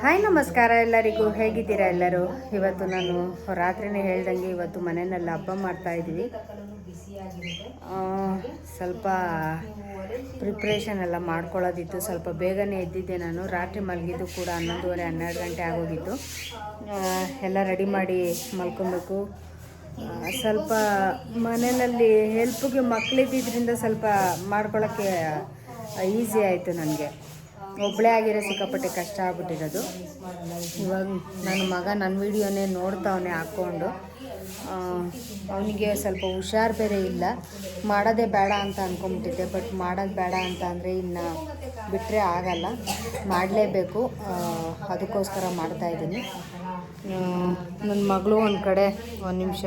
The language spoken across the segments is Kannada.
ಹಾಯ್ ನಮಸ್ಕಾರ ಎಲ್ಲರಿಗೂ. ಹೇಗಿದ್ದೀರಾ ಎಲ್ಲರೂ? ಇವತ್ತು ನಾನು ರಾತ್ರಿನೇ ಹೇಳ್ದಂಗೆ ಇವತ್ತು ಮನೆಯಲ್ಲಿ ಹಬ್ಬ ಮಾಡ್ತಾ ಇದ್ವಿ. ಆ, ಸ್ವಲ್ಪ ಪ್ರಿಪ್ರೇಷನ್ ಎಲ್ಲ ಮಾಡ್ಕೊಳ್ಳೋದಿತ್ತು. ಸ್ವಲ್ಪ ಬೇಗನೆ ಎದ್ದಿದ್ದೆ ನಾನು. ರಾತ್ರಿ ಮಲಗಿದ್ದು ಕೂಡ ಹನ್ನೊಂದುವರೆ ಹನ್ನೆರಡು ಗಂಟೆ ಆಗೋಗಿತ್ತು. ಎಲ್ಲ ರೆಡಿ ಮಾಡಿ ಮಲ್ಕೊಬೇಕು. ಸ್ವಲ್ಪ ಮನೆಯಲ್ಲಿ ಹೆಲ್ಪ್ಗೆ ಮಕ್ಕಳಿದ್ದಿದ್ದರಿಂದ ಸ್ವಲ್ಪ ಮಾಡ್ಕೊಳ್ಳೋಕ್ಕೆ ಈಸಿ ಆಯಿತು ನನಗೆ. ಒಬ್ಬಳೇ ಆಗಿರೋ ಸಿಕ್ಕಾಪಟ್ಟೆ ಕಷ್ಟ ಆಗ್ಬಿಟ್ಟಿರೋದು. ಇವಾಗ ನನ್ನ ಮಗ ನನ್ನ ವಿಡಿಯೋನೇ ನೋಡ್ತಾವನೆ ಹಾಕ್ಕೊಂಡು ಅವನಿಗೆ ಸ್ವಲ್ಪ ಹುಷಾರು ಬೇರೆ ಇಲ್ಲ. ಮಾಡೋದೇ ಬೇಡ ಅಂತ ಅಂದ್ಕೊಂಬಿಟ್ಟಿದ್ದೆ ಬಟ್ ಮಾಡೋದು ಬೇಡ ಅಂತ ಅಂದರೆ ಇನ್ನು ಬಿಟ್ಟರೆ ಆಗಲ್ಲ. ಮಾಡಲೇಬೇಕು. ಅದಕ್ಕೋಸ್ಕರ ಮಾಡ್ತಾಯಿದ್ದೀನಿ ನನ್ನ ಮಗಳು ಒಂದು ಕಡೆ, ಒಂದು ನಿಮಿಷ.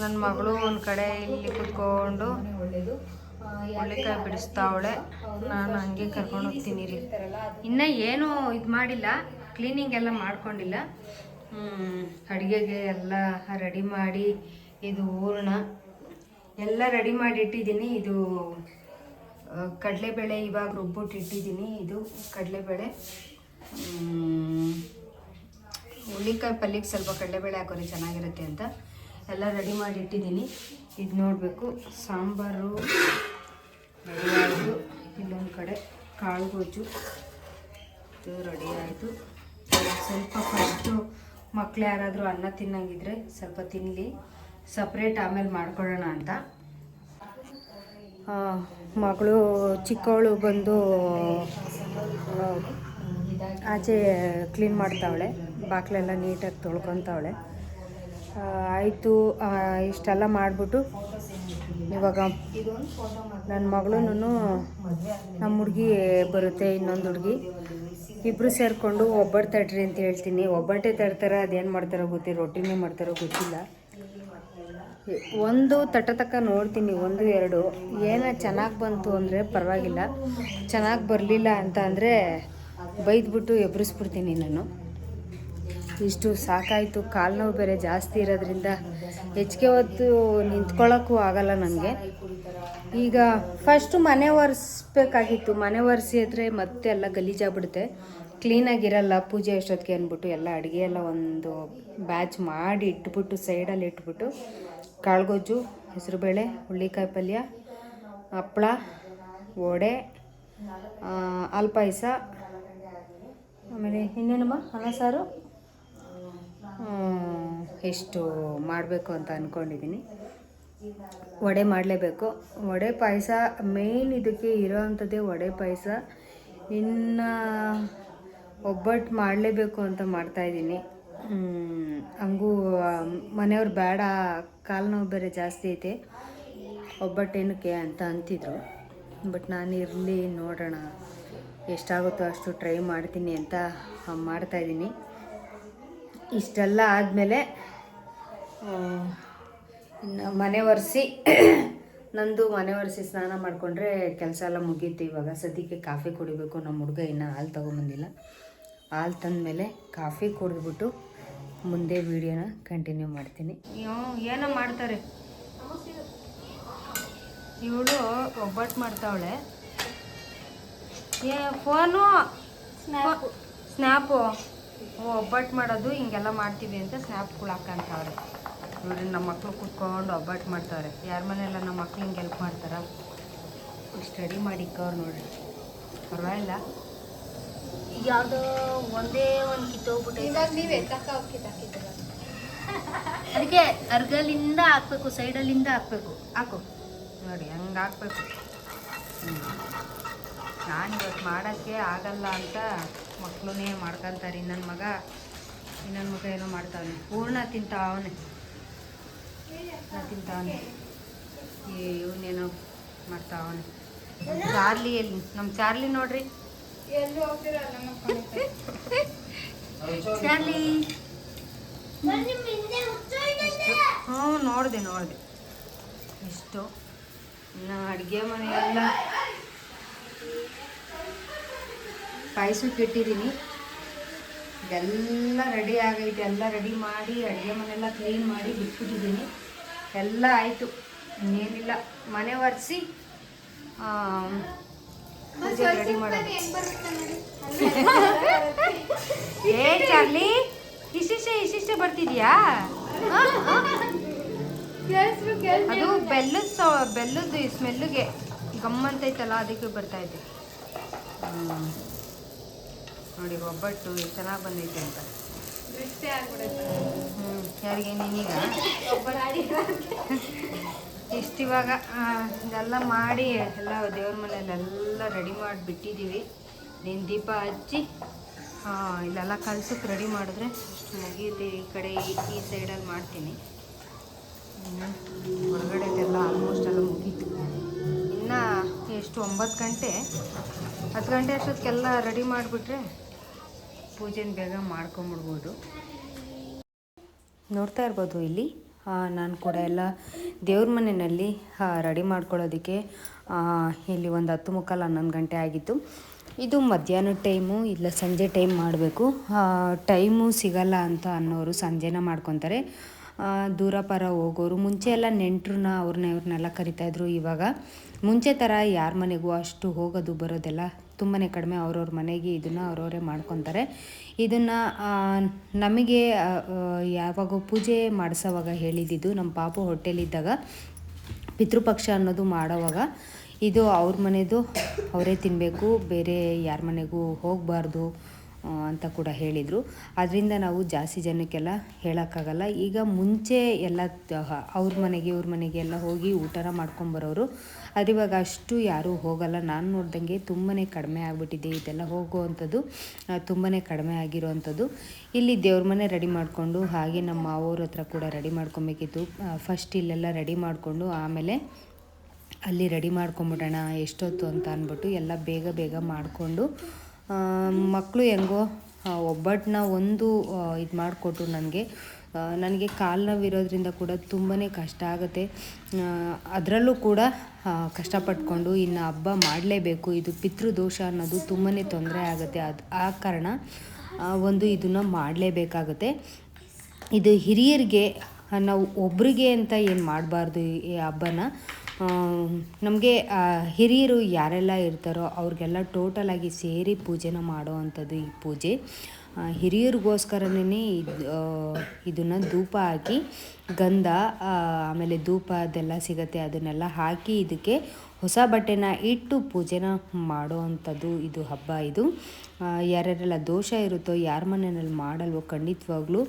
ನನ್ನ ಮಗಳು ಒಂದು ಕಡೆ ಇಲ್ಲಿ ಕುತ್ಕೊಂಡು ಹುಳ್ಳಿಕಾಯಿ ಬಿಡಿಸ್ತಾವಳೆ ನಾನು ಹಂಗೆ ಕರ್ಕೊಂಡು ಹೋಗ್ತೀನಿ ರೀ. ಇನ್ನೂ ಏನೂ ಇದು ಮಾಡಿಲ್ಲ. ಕ್ಲೀನಿಂಗ್ ಎಲ್ಲ ಮಾಡ್ಕೊಂಡಿಲ್ಲ. ಅಡುಗೆಗೆ ಎಲ್ಲ ರೆಡಿ ಮಾಡಿ ಇದು ಹೂರ್ಣ ಎಲ್ಲ ರೆಡಿ ಮಾಡಿ ಇಟ್ಟಿದ್ದೀನಿ. ಇದು ಕಡಲೆಬೇಳೆ ಇವಾಗ ರುಬ್ಬಿಟ್ಟು ಇಟ್ಟಿದ್ದೀನಿ. ಇದು ಕಡಲೆಬೇಳೆ. ಹುಳ್ಳಿಕಾಯಿ ಪಲ್ಯಕ್ಕೆ ಸ್ವಲ್ಪ ಕಡಲೆಬೇಳೆ ಹಾಕೋರಿ ಚೆನ್ನಾಗಿರುತ್ತೆ ಅಂತ. ಎಲ್ಲ ರೆಡಿ ಮಾಡಿ ಇಟ್ಟಿದ್ದೀನಿ. ಇದು ನೋಡಬೇಕು. ಸಾಂಬಾರು. ರೆಡಿ ಆಯಿತು ಇಲ್ಲೊಂದು ಕಡೆ ಕಾಳು ಗೊಜ್ಜು. ಇದು ರೆಡಿ ಆಯಿತು. ಸ್ವಲ್ಪ ಫಸ್ಟು ಮಕ್ಕಳು ಯಾರಾದರೂ ಅನ್ನ ತಿನ್ನಂಗಿದ್ರೆ ಸ್ವಲ್ಪ ತಿನ್ನಲಿ ಸಪ್ರೇಟ್ ಆಮೇಲೆ ಮಾಡ್ಕೊಳ್ಳೋಣ ಅಂತ. ಮಗಳು ಚಿಕ್ಕವಳು ಬಂದು ಆಚೆ ಕ್ಲೀನ್ ಮಾಡ್ತಾವಳೆ. ಬಾಕ್ಲೆಲ್ಲ ನೀಟಾಗಿ ತೊಳ್ಕೊತಾವಳೆ. ಆಯಿತು ಇಷ್ಟೆಲ್ಲ ಮಾಡಿಬಿಟ್ಟು ಇವಾಗ ನನ್ನ ಮಗಳೂ ನಮ್ಮ ಹುಡುಗಿ ಬರುತ್ತೆ, ಇನ್ನೊಂದು ಹುಡುಗಿ. ಇಬ್ಬರು ಸೇರಿಕೊಂಡು ಒಬ್ಬಟ್ಟು ತಟ್ರಿ ಅಂತ ಹೇಳ್ತೀನಿ. ಒಬ್ಬಟ್ಟೆ ತಡ್ತಾರೋ ಅದೇನು ಮಾಡ್ತಾರೋ ಗೊತ್ತಿಲ್ಲ ರೊಟ್ಟಿನೇ ಮಾಡ್ತಾರೋ ಗೊತ್ತಿಲ್ಲ. ಒಂದು ತಟ್ಟ ತಕ್ಕ ನೋಡ್ತೀನಿ, ಒಂದು, ಎರಡು. ಏನೋ ಚೆನ್ನಾಗಿ ಬಂತು ಅಂದರೆ ಪರವಾಗಿಲ್ಲ. ಚೆನ್ನಾಗಿ ಬರಲಿಲ್ಲ ಅಂತ ಅಂದರೆ ಬೈದ್ಬಿಟ್ಟು ಎಬ್ರಿಸ್ಬಿಡ್ತೀನಿ ನಾನು. ಇಷ್ಟು ಸಾಕಾಯಿತು. ಕಾಲು ನೋವು ಬೇರೆ ಜಾಸ್ತಿ ಇರೋದ್ರಿಂದ ಹೆಚ್ಚಿಗೆ ಹೊತ್ತು ನಿಂತ್ಕೊಳ್ಳೋಕ್ಕೂ ಆಗಲ್ಲ ನನಗೆ. ಈಗ ಫಸ್ಟು ಮನೆ ಒರೆಸ್ಬೇಕಾಗಿತ್ತು. ಮನೆ ಒರೆಸಿ ಆದರೆ ಮತ್ತೆ ಎಲ್ಲ ಗಲೀಜಾಗ್ಬಿಡುತ್ತೆ ಕ್ಲೀನಾಗಿರಲ್ಲ ಪೂಜೆ ಅಷ್ಟೊತ್ತಿಗೆ ಅಂದ್ಬಿಟ್ಟು ಎಲ್ಲ ಅಡುಗೆ ಎಲ್ಲ ಒಂದು ಬ್ಯಾಚ್ ಮಾಡಿ ಇಟ್ಬಿಟ್ಟು ಸೈಡಲ್ಲಿ ಇಟ್ಬಿಟ್ಟು ಕಾಳುಗೊಜ್ಜು ಹೆಸರುಬೇಳೆ, ಹುಳ್ಳಿಕಾಯಿ ಪಲ್ಯ, ಹಪ್ಳ, ವಡೆ ಅಲ್ಪಾಯಸ ಆಮೇಲೆ ಇನ್ನೇನಮ್ಮ? ಅನ್ನ ಸಾರು? ಎಷ್ಟು ಮಾಡಬೇಕು ಅಂತ ಅಂದ್ಕೊಂಡಿದ್ದೀನಿ ವಡೆ ಮಾಡಲೇಬೇಕು. ವಡೆ ಪಾಯಸ ಮೇಯ್ನ್ ಇದಕ್ಕೆ ಇರೋವಂಥದ್ದೇ ವಡೆ ಪಾಯಸ. ಇನ್ನು ಒಬ್ಬಟ್ಟು ಮಾಡಲೇಬೇಕು ಅಂತ ಮಾಡ್ತಾಯಿದ್ದೀನಿ ಹಂಗೂ ಮನೆಯವ್ರು ಬೇಡ, ಕಾಲು ನೋವು ಬೇರೆ ಜಾಸ್ತಿ ಐತೆ. ಒಬ್ಬಟ್ಟೇನಕ್ಕೆ ಅಂತ ಅಂತಿದ್ರು. ಬಟ್ ನಾನು ಇರಲಿ, ನೋಡೋಣ, ಎಷ್ಟಾಗುತ್ತೋ ಅಷ್ಟು ಟ್ರೈ ಮಾಡ್ತೀನಿ ಅಂತ ಮಾಡ್ತಾಯಿದ್ದೀನಿ ಇಷ್ಟೆಲ್ಲ ಆದಮೇಲೆ ಇನ್ನು ಮನೆ ಒರೆಸಿ ನಂದು ಮನೆ ಒರೆಸಿ ಸ್ನಾನ ಮಾಡಿಕೊಂಡ್ರೆ ಕೆಲಸ ಎಲ್ಲ ಮುಗೀತು ಇವಾಗ. ಸದ್ಯಕ್ಕೆ ಕಾಫಿ ಕುಡಿಬೇಕು. ನಮ್ಮ ಹುಡುಗ ಇನ್ನೂ ಹಾಲು ತೊಗೊಂಬಂದಿಲ್ಲ. ಹಾಲು ತಂದಮೇಲೆ ಕಾಫಿ ಕುಡಿದ್ಬಿಟ್ಟು ಮುಂದೆ ವೀಡಿಯೋನ ಕಂಟಿನ್ಯೂ ಮಾಡ್ತೀನಿ. ಏನೋ ಮಾಡ್ತಾರೆ. ಇವಳು ಒಬ್ಬಟ್ಟು ಮಾಡ್ತಾವಳೆ. ಏ ಫೋನು ಸ್ನ್ಯಾಪು ಒಬ್ಬಟ್ಟು ಮಾಡೋದು ಹಿಂಗೆಲ್ಲ ಮಾಡ್ತೀವಿ ಅಂತ ಸ್ನ್ಯಾಪ್ಗಳು ಹಾಕಂತವ್ರೆ. ನೋಡ್ರಿ ನಮ್ಮ ಮಕ್ಕಳು ಕುತ್ಕೊಂಡು ಒಬ್ಬಟ್ಟು ಮಾಡ್ತಾವ್ರೆ. ಯಾರ ಮನೆಯಲ್ಲ ನಮ್ಮ ಮಕ್ಳು ಹಿಂಗೆ ಹೆಲ್ಪ್ ಮಾಡ್ತಾರ? ಸ್ಟಡಿ ಮಾಡಿ ಮಾಡಿಕ್ಕವ್ರು ನೋಡ್ರಿ. ಪರವಾಗಿಲ್ಲ. ಯಾವುದೋ ಒಂದೇ ಒಂದು ಕಿತ್ತೋಗ್ಬಿಟ್ಟು ಅದಕ್ಕೆ ಅರ್ಗಲಿಂದ ಹಾಕ್ಬೇಕು ಸೈಡಲ್ಲಿಂದ ಹಾಕ್ಬೇಕು. ಹಾಕು. ನೋಡಿ ಹಂಗೆ ಹಾಕ್ಬೇಕು. ನಾನು ಇವತ್ತು ಮಾಡೋಕ್ಕೆ ಆಗಲ್ಲ ಅಂತ ಮಕ್ಕಳನ್ನೇ ಮಾಡ್ಕೊತಾರೆ. ನನ್ನ ಮಗ ಇನ್ನೊಂದು ಮಗ ಏನೋ ಮಾಡ್ತಾವನೆ. ಪೂರ್ಣ ತಿಂತಾವನೆ. ತಿಂತಾವನೆ. ಇವನೇನೋ ಮಾಡ್ತಾವನೆ. ಚಾರ್ಲಿ ಎಲ್ಲಿ? ನಮ್ಮ ಚಾರ್ಲಿ ನೋಡ್ರಿ. ಚಾರ್ಲಿ. ಹ್ಞೂ ನೋಡಿದೆ ನೋಡಿದೆ. ಇಷ್ಟು ಇನ್ನು ಅಡುಗೆ ಮನೆಯೆಲ್ಲ ಪಾಯಸಕ್ಕೆ ಇಟ್ಟಿದ್ದೀನಿ ಎಲ್ಲ ರೆಡಿ ಆಗೈತೆ ಎಲ್ಲ ರೆಡಿ ಮಾಡಿ ಅಡುಗೆ ಮನೆಯೆಲ್ಲ ಕ್ಲೀನ್ ಮಾಡಿ ಬಿಟ್ಬಿಟ್ಟಿದ್ದೀನಿ. ಎಲ್ಲ ಆಯಿತು ಇನ್ನೇನಿಲ್ಲ. ಮನೆ ಒರೆಸಿ ರೆಡಿ ಮಾಡೋದು ಏ ಚಾರ್ಲಿ? ಇಷ್ಟಿಷ್ಟೇ ಇಷ್ಟಿಷ್ಟೇ ಬರ್ತಿದ್ಯಾ? ಅದು ಬೆಲ್ಲದ ಸೌ ಬೆಲ್ಲದ ಸ್ಮೆಲ್ಲಿಗೆ ಗಮ್ಮಂತೈತಲ್ಲ ಅದಕ್ಕೆ ಬರ್ತಾ ಇದೆ. ನೋಡಿ ಒಬ್ಬಟ್ಟು ಚೆನ್ನಾಗಿ ಬಂದೈತೆ ಅಂತ. ಹ್ಞೂ ಯಾರಿಗೆ ನೀನೀಗ? ಇಷ್ಟಿವಾಗ ಆ, ಇದೆಲ್ಲ ಮಾಡಿ ಎಲ್ಲ ದೇವ್ರ ಮನೆಯಲ್ಲೆಲ್ಲ ರೆಡಿ ಮಾಡಿಬಿಟ್ಟಿದ್ದೀವಿ ನೀನು ದೀಪ ಹಚ್ಚಿ ಇಲ್ಲೆಲ್ಲ ಕಲ್ಸಕ್ಕೆ ರೆಡಿ ಮಾಡಿದ್ರೆ ಇಷ್ಟು ಮುಗಿಯುತ್ತೆ ಈ ಕಡೆ ಈ- ಸೈಡಲ್ಲಿ ಮಾಡ್ತೀನಿ. ಹೊರಗಡೆ ಹೊರಗಡೆದೆಲ್ಲ ಆಲ್ಮೋಸ್ಟ್ ಎಲ್ಲ ಮುಗೀತು. ಇನ್ನು ಎಷ್ಟು ಒಂಬತ್ತು ಗಂಟೆ? ಹತ್ತು ಗಂಟೆ ಅಷ್ಟೊತ್ತಿಗೆಲ್ಲ ರೆಡಿ ಮಾಡಿಬಿಟ್ರೆ ಪೂಜೆನ ಬೇಗ ಮಾಡ್ಕೊಂಬಿಡ್ಬೋದು. ನೋಡ್ತಾ ಇರ್ಬೋದು ಇಲ್ಲಿ ನಾನು ಕೂಡ ಎಲ್ಲ ದೇವ್ರ ಮನೆಯಲ್ಲಿ ರೆಡಿ ಮಾಡ್ಕೊಳ್ಳೋದಕ್ಕೆ ಇಲ್ಲಿ ಒಂದು ಹತ್ತು ಮುಕ್ಕಾಲು ಹನ್ನೊಂದು ಗಂಟೆ ಆಗಿತ್ತು. ಇದು ಮಧ್ಯಾಹ್ನ ಟೈಮು, ಇಲ್ಲ ಸಂಜೆ ಟೈಮ್ ಮಾಡಬೇಕು. ಟೈಮು ಸಿಗಲ್ಲ ಅಂತ ಅನ್ನೋರು ಸಂಜೆನ ಮಾಡ್ಕೊತಾರೆ. ದೂರ ಪರ ಹೋಗೋರು, ಮುಂಚೆ ಎಲ್ಲ ನೆಂಟ್ರನ್ನ ಅವ್ರನ್ನ ಇವ್ರನ್ನೆಲ್ಲ ಕರಿತಾಯಿದ್ರು ಇವಾಗ ಮುಂಚೆ ಥರ ಯಾರ ಮನೆಗೂ ಅಷ್ಟು ಹೋಗೋದು ಬರೋದೆಲ್ಲ ತುಂಬಾ ಕಡಿಮೆ. ಅವ್ರವ್ರ ಮನೆಗೆ ಇದನ್ನು ಅವ್ರವರೇ ಮಾಡ್ಕೊತಾರೆ. ಇದನ್ನು ನಮಗೆ ಯಾವಾಗ ಪೂಜೆ ಮಾಡಿಸೋವಾಗ ಹೇಳಿದ್ದಿದ್ದು ನಮ್ಮ ಪಾಪು ಹೋಟೆಲಿದ್ದಾಗ ಪಿತೃಪಕ್ಷ ಅನ್ನೋದು ಮಾಡೋವಾಗ ಇದು ಅವ್ರ ಮನೆಯದು ಅವರೇ ತಿನ್ನಬೇಕು ಬೇರೆ ಯಾರ ಮನೆಗೂ ಹೋಗಬಾರ್ದು. ಅಂತ ಕೂಡ ಹೇಳಿದರು. ಅದರಿಂದ ನಾವು ಜಾಸ್ತಿ ಜನಕ್ಕೆಲ್ಲ ಹೇಳೋಕ್ಕಾಗಲ್ಲ. ಈಗ ಮುಂಚೆ ಎಲ್ಲ ಅವ್ರ ಮನೆಗೆ, ಇವ್ರ ಮನೆಗೆ ಎಲ್ಲ ಹೋಗಿ ಊಟನ ಮಾಡ್ಕೊಂಬರೋರು ಆದರೆ ಇವಾಗ ಅಷ್ಟು ಯಾರೂ ಹೋಗಲ್ಲ. ನಾನು ನೋಡ್ದಂಗೆ ತುಂಬಾ ಕಡಿಮೆ ಆಗಿಬಿಟ್ಟಿದೆ. ಇದೆಲ್ಲ ಹೋಗುವಂಥದ್ದು ತುಂಬಾ ಕಡಿಮೆ ಆಗಿರೋವಂಥದ್ದು. ಇಲ್ಲಿ ದೇವ್ರ ಮನೆ ರೆಡಿ ಮಾಡಿಕೊಂಡು, ಹಾಗೆ ನಮ್ಮ ಮಾವವ್ರ ಹತ್ರ ಕೂಡ ರೆಡಿ ಮಾಡ್ಕೊಬೇಕಿತ್ತು. ಫಸ್ಟ್ ಇಲ್ಲೆಲ್ಲ ರೆಡಿ ಮಾಡಿಕೊಂಡು, ಆಮೇಲೆ ಅಲ್ಲಿ ರೆಡಿ ಮಾಡ್ಕೊಂಬಿಡೋಣ, ಎಷ್ಟೊತ್ತು ಅಂತ ಅಂದ್ಬಿಟ್ಟು ಎಲ್ಲ ಬೇಗ ಬೇಗ ಮಾಡಿಕೊಂಡು ಮಕ್ಕಳು ಹೆಂಗೋ ಒಬ್ಬಟ್ಟನ್ನ ಒಂದು ಇದು ಮಾಡಿಕೊಟ್ರು ನನಗೆ. ನನಗೆ ಕಾಲು ನೋವಿರೋದ್ರಿಂದ ಕೂಡ ತುಂಬಾ ಕಷ್ಟ ಆಗುತ್ತೆ. ಅದರಲ್ಲೂ ಕೂಡ ಕಷ್ಟಪಟ್ಕೊಂಡು ಇನ್ನು ಹಬ್ಬ ಮಾಡಲೇಬೇಕು. ಇದು ಪಿತೃದೋಷ ಅನ್ನೋದು ತುಂಬಾ ತೊಂದರೆ ಆಗುತ್ತೆ. ಅದು, ಆ ಕಾರಣ ಒಂದು ಇದನ್ನು ಮಾಡಲೇಬೇಕಾಗುತ್ತೆ. ಇದು ಹಿರಿಯರಿಗೆ ನಾವು ಒಬ್ಬರಿಗೆ ಅಂತ ಏನು ಮಾಡಬಾರ್ದು ಈ ಹಬ್ಬನ? ನಮಗೆ ಹಿರಿಯರು ಯಾರೆಲ್ಲ ಇರ್ತಾರೋ ಅವ್ರಿಗೆಲ್ಲ ಟೋಟಲಾಗಿ ಸೇರಿ ಪೂಜೆನ ಮಾಡೋ ಅಂಥದ್ದು ಈ ಪೂಜೆ. ಹಿರಿಯರಿಗೋಸ್ಕರನೇ ಇದು ಇದನ್ನು ಧೂಪ ಹಾಕಿ, ಗಂಧ ಆಮೇಲೆ ಧೂಪ ಅದೆಲ್ಲ ಸಿಗತ್ತೆ, ಅದನ್ನೆಲ್ಲ ಹಾಕಿ ಇದಕ್ಕೆ ಹೊಸ ಬಟ್ಟೆನ ಇಟ್ಟು ಪೂಜೆನ ಮಾಡೋ ಅಂಥದ್ದು ಇದು ಹಬ್ಬ ಇದು. ಯಾರ್ಯಾರೆಲ್ಲ ದೋಷ ಇರುತ್ತೋ, ಯಾರ ಮನೆಯಲ್ಲಿ ಮಾಡಲ್ವೋ ಖಂಡಿತವಾಗ್ಲೂ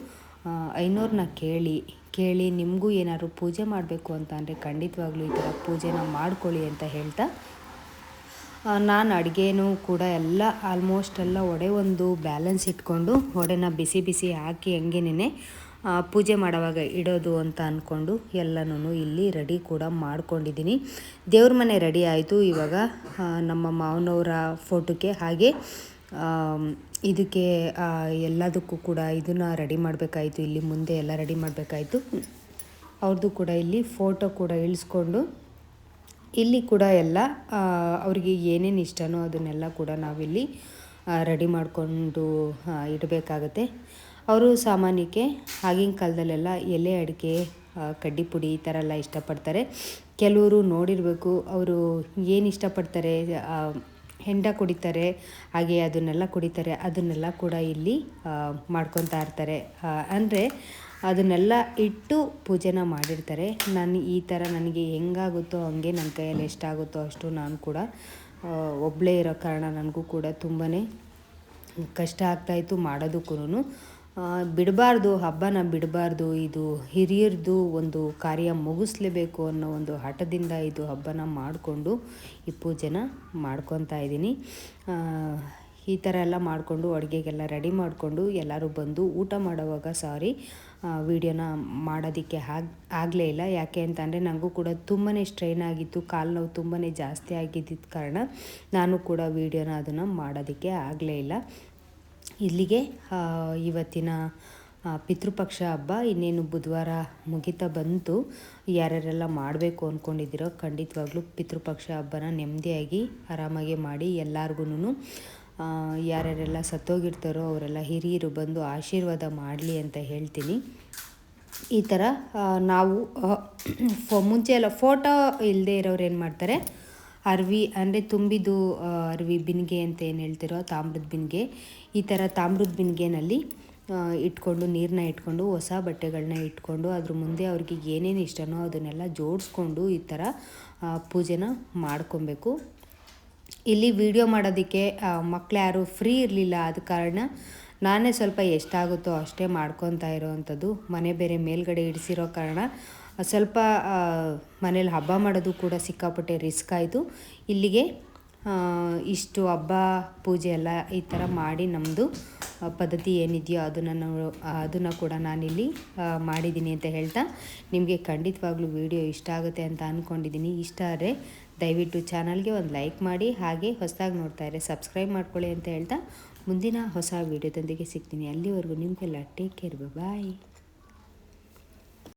ಐನೋರನ್ನ ಕೇಳಿ ಕೇಳಿ ನಿಮಗೂ ಏನಾದ್ರು ಪೂಜೆ ಮಾಡಬೇಕು ಅಂತ ಅಂದರೆ ಖಂಡಿತವಾಗ್ಲೂ ಈ ಥರ ಪೂಜೆನ ಮಾಡ್ಕೊಳ್ಳಿ ಅಂತ ಹೇಳ್ತಾ ನಾನು ಅಡುಗೆನೂ ಕೂಡ ಎಲ್ಲ ಆಲ್ಮೋಸ್ಟ್ ಎಲ್ಲ ಒಡೆ ಒಂದು ಬ್ಯಾಲೆನ್ಸ್ ಇಟ್ಕೊಂಡು ಒಡೆನ ಬಿಸಿ ಬಿಸಿ ಹಾಕಿ ಹಂಗೇನೆ ಪೂಜೆ ಮಾಡೋವಾಗ ಇಡೋದು ಅಂತ ಅಂದ್ಕೊಂಡು ಎಲ್ಲನೂ ಇಲ್ಲಿ ರೆಡಿ ಕೂಡ ಮಾಡ್ಕೊಂಡಿದ್ದೀನಿ. ದೇವ್ರ ಮನೆ ರೆಡಿ ಆಯಿತು ಇವಾಗ ನಮ್ಮ ಮಾವನವರ ಫೋಟೋಕ್ಕೆ ಹಾಗೆ ಇದಕ್ಕೆ ಎಲ್ಲದಕ್ಕೂ ಕೂಡ ಇದನ್ನು ರೆಡಿ ಮಾಡಬೇಕಾಯಿತು. ಇಲ್ಲಿ ಮುಂದೆ ಎಲ್ಲ ರೆಡಿ ಮಾಡಬೇಕಾಯಿತು. ಅವ್ರದ್ದು ಕೂಡ ಇಲ್ಲಿ ಫೋಟೋ ಕೂಡ ಇಳಿಸ್ಕೊಂಡು, ಇಲ್ಲಿ ಕೂಡ ಎಲ್ಲ ಅವರಿಗೆ ಏನೇನು ಇಷ್ಟನೋ ಅದನ್ನೆಲ್ಲ ಕೂಡ ನಾವಿಲ್ಲಿ ರೆಡಿ ಮಾಡಿಕೊಂಡು ಇಡಬೇಕಾಗತ್ತೆ. ಅವರು ಸಾಮಾನ್ಯಕ್ಕೆ ಆಗಿನ ಕಾಲದಲ್ಲೆಲ್ಲ ಎಲೆ ಅಡಿಕೆ ಕಡ್ಡಿ ಪುಡಿ ಈ ಥರ ಎಲ್ಲ ಇಷ್ಟಪಡ್ತಾರೆ. ಕೆಲವರು ನೋಡಿರಬೇಕು, ಅವರು ಏನು ಇಷ್ಟಪಡ್ತಾರೆ ಹೆಂಡ ಕುಡಿತಾರೆ, ಹಾಗೆ ಅದನ್ನೆಲ್ಲ ಕುಡಿತಾರೆ, ಅದನ್ನೆಲ್ಲ ಕೂಡ ಇಲ್ಲಿ ಮಾಡ್ಕೊತಾ ಇರ್ತಾರೆ. ಅಂದರೆ ಅದನ್ನೆಲ್ಲ ಇಟ್ಟು ಪೂಜೆನ ಮಾಡಿರ್ತಾರೆ. ನಾನು ಈ ಥರ ನನಗೆ ಹೆಂಗಾಗುತ್ತೋ ಹಂಗೆ ನನ್ನ ಕೈಯಲ್ಲಿ ಎಷ್ಟಾಗುತ್ತೋ ಅಷ್ಟು ನಾನು ಕೂಡ ಒಬ್ಬಳೇ ಇರೋ ಕಾರಣ ನನಗೂ ಕೂಡ ತುಂಬಾ ಕಷ್ಟ ಆಗ್ತಾಯಿತ್ತು ಮಾಡೋದಕ್ಕೂ ಬಿಡಬಾರ್ದು, ಹಬ್ಬನ ಬಿಡಬಾರ್ದು, ಇದು ಹಿರಿಯರದು ಒಂದು ಕಾರ್ಯ ಮುಗಿಸ್ಲೇಬೇಕು ಅನ್ನೋ ಒಂದು ಹಠದಿಂದ ಇದು ಹಬ್ಬನ ಮಾಡಿಕೊಂಡು ಈ ಪೂಜೆನ ಮಾಡ್ಕೊತಾ ಇದ್ದೀನಿ. ಈ ಥರ ಎಲ್ಲ ಮಾಡಿಕೊಂಡು ಅಡುಗೆಗೆಲ್ಲ ರೆಡಿ ಮಾಡಿಕೊಂಡು ಎಲ್ಲರೂ ಬಂದು ಊಟ ಮಾಡೋವಾಗ ಸಾರಿ ವೀಡಿಯೋನ ಮಾಡೋದಕ್ಕೆ ಆಗ ಆಗಲೇ ಇಲ್ಲ. ಯಾಕೆ ಅಂತಂದರೆ ನನಗೂ ಕೂಡ ತುಂಬಾ ಸ್ಟ್ರೈನ್ ಆಗಿತ್ತು, ಕಾಲು ನೋವು ತುಂಬಾ ಜಾಸ್ತಿ ಆಗಿದ್ದಿದ್ದ ಕಾರಣ ನಾನು ಕೂಡ ವೀಡಿಯೋನ ಅದನ್ನು ಮಾಡೋದಕ್ಕೆ ಆಗಲೇ ಇಲ್ಲ. ಇಲ್ಲಿಗೆ ಇವತ್ತಿನ ಪಿತೃಪಕ್ಷ ಹಬ್ಬ ಇನ್ನೇನು ಬುಧವಾರ ಮುಗಿತಾ ಬಂತು. ಯಾರ್ಯಾರೆಲ್ಲ ಮಾಡಬೇಕು ಅಂದ್ಕೊಂಡಿದ್ದೀರೋ ಖಂಡಿತವಾಗ್ಲೂ ಪಿತೃಪಕ್ಷ ಹಬ್ಬನ ನೆಮ್ಮದಿಯಾಗಿ ಆರಾಮಾಗಿ ಮಾಡಿ ಎಲ್ಲರಿಗೂ ಯಾರ್ಯಾರೆಲ್ಲ ಸತ್ತೋಗಿರ್ತಾರೋ ಅವರೆಲ್ಲ ಹಿರಿಯರು ಬಂದು ಆಶೀರ್ವಾದ ಮಾಡಲಿ ಅಂತ ಹೇಳ್ತೀನಿ. ಈ ಥರ ನಾವು ಮುಂಚೆ ಎಲ್ಲ ಫೋಟೋ ಇಲ್ಲದೆ ಇರೋರು ಏನು ಮಾಡ್ತಾರೆ ಅರ್ವಿ ಅಂದರೆ ತುಂಬಿದು ಅರ್ವಿ ಬಿನ್ಗೆ ಅಂತ ಏನು ಹೇಳ್ತಿರೋ, ತಾಮ್ರದ ಬಿನ್ಗೆ. ಈ ಥರ ತಾಮ್ರದ ಬಿನ್ಗೆನಲ್ಲಿ ಇಟ್ಕೊಂಡು ನೀರನ್ನ ಇಟ್ಕೊಂಡು, ಹೊಸ ಬಟ್ಟೆಗಳನ್ನ ಇಟ್ಕೊಂಡು, ಅದ್ರ ಮುಂದೆ ಅವ್ರಿಗೆ ಏನೇನು ಇಷ್ಟನೋ ಅದನ್ನೆಲ್ಲ ಜೋಡಿಸ್ಕೊಂಡು ಈ ಥರ ಪೂಜೆನ ಮಾಡ್ಕೊಬೇಕು. ಇಲ್ಲಿ ವಿಡಿಯೋ ಮಾಡೋದಕ್ಕೆ ಮಕ್ಕಳು ಯಾರು ಫ್ರೀ ಇರಲಿಲ್ಲ ಆದ ಕಾರಣ ನಾನೇ ಸ್ವಲ್ಪ ಎಷ್ಟಾಗುತ್ತೋ ಅಷ್ಟೇ ಮಾಡ್ಕೊತಾ ಇರೋವಂಥದ್ದು. ಮನೆ ಬೇರೆ ಮೇಲ್ಗಡೆ ಇಡಿಸಿರೋ ಕಾರಣ ಸ್ವಲ್ಪ ಮನೇಲಿ ಹಬ್ಬ ಮಾಡೋದು ಕೂಡ ಸಿಕ್ಕಾಪಟ್ಟೆ ರಿಸ್ಕ್ ಆಯಿತು. ಇಲ್ಲಿಗೆ ಇಷ್ಟು ಹಬ್ಬ, ಪೂಜೆ ಎಲ್ಲ ಈ ಥರ ಮಾಡಿ ನಮ್ಮದು ಪದ್ಧತಿ ಏನಿದೆಯೋ ಅದನ್ನು ಅದನ್ನು ಕೂಡ ನಾನಿಲ್ಲಿ ಮಾಡಿದ್ದೀನಿ ಅಂತ ಹೇಳ್ತಾ ನಿಮಗೆ ಖಂಡಿತವಾಗ್ಲೂ ವಿಡಿಯೋ ಇಷ್ಟ ಆಗುತ್ತೆ ಅಂತ ಅಂದ್ಕೊಂಡಿದ್ದೀನಿ ಇಷ್ಟ ಆದರೆ ದಯವಿಟ್ಟು ಚಾನಲ್ಗೆ ಒಂದು ಲೈಕ್ ಮಾಡಿ, ಹಾಗೆ ಹೊಸದಾಗಿ ನೋಡ್ತಾ ಇದ್ರೆ ಸಬ್ಸ್ಕ್ರೈಬ್ ಮಾಡ್ಕೊಳ್ಳಿ ಅಂತ ಹೇಳ್ತಾ ಮುಂದಿನ ಹೊಸ ವೀಡಿಯೋದೊಂದಿಗೆ ಸಿಗ್ತೀನಿ. ಅಲ್ಲಿವರೆಗೂ ನಿಮಗೆಲ್ಲ ಟೇಕ್ ಕೇರ್ ಬಾಯ್